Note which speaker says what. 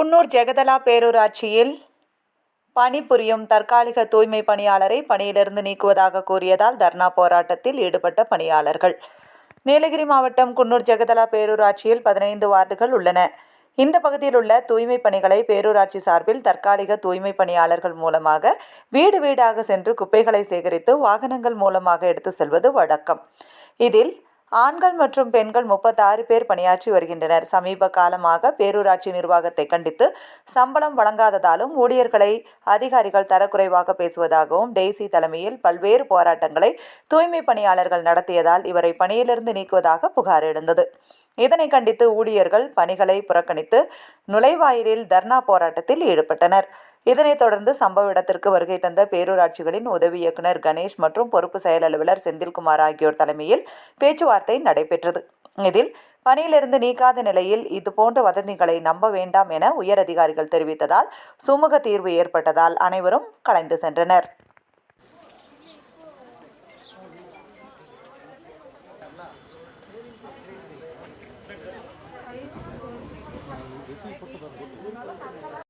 Speaker 1: குன்னூர் ஜெகதலா பேரூராட்சியில் பணிபுரியும் தற்காலிக தூய்மை பணியாளரை பணியிலிருந்து நீக்குவதாக கூறியதால் தர்ணா போராட்டத்தில் ஈடுபட்ட பணியாளர்கள். நீலகிரி மாவட்டம் குன்னூர் ஜெகதலா பேரூராட்சியில் பதினைந்து வார்டுகள் உள்ளன. இந்த பகுதியில் உள்ள தூய்மை பணிகளை பேரூராட்சி சார்பில் தற்காலிக தூய்மை பணியாளர்கள் மூலமாக வீடு வீடாக சென்று குப்பைகளை சேகரித்து வாகனங்கள் மூலமாக எடுத்து செல்வது வழக்கம். இதில் ஆண்கள் மற்றும் பெண்கள் முப்பத்தாறு பேர் பணியாற்றி வருகின்றனர். சமீப காலமாக பேரூராட்சி நிர்வாகத்தை கண்டித்து சம்பளம் வழங்காததாலும் ஊழியர்களை அதிகாரிகள் தரக்குறைவாக பேசுவதாகவும் டெய்சி தலைமையில் பல்வேறு போராட்டங்களை தூய்மை பணியாளர்கள் நடத்தியதால் இவரை பணியிலிருந்து நீக்குவதாக புகார் எழுந்தது. இதனை கண்டித்து ஊழியர்கள் பணிகளை புறக்கணித்து நுழைவாயிலில் தர்ணா போராட்டத்தில் ஈடுபட்டனர். இதனைத் தொடர்ந்து சம்பவ இடத்திற்கு வருகை தந்த பேரூராட்சிகளின் உதவி இயக்குநர் கணேஷ் மற்றும் பொறுப்பு செயல் அலுவலர் செந்தில்குமார் ஆகியோர் தலைமையில் பேச்சுவார்த்தை நடைபெற்றது. இதில் பணியிலிருந்து நீக்காத நிலையில் இதுபோன்ற வதந்திகளை நம்ப வேண்டாம் என உயர் அதிகாரிகள் தெரிவித்ததால் சுமூக தீர்வு ஏற்பட்டதால் அனைவரும் கலைந்து சென்றனர். দেখি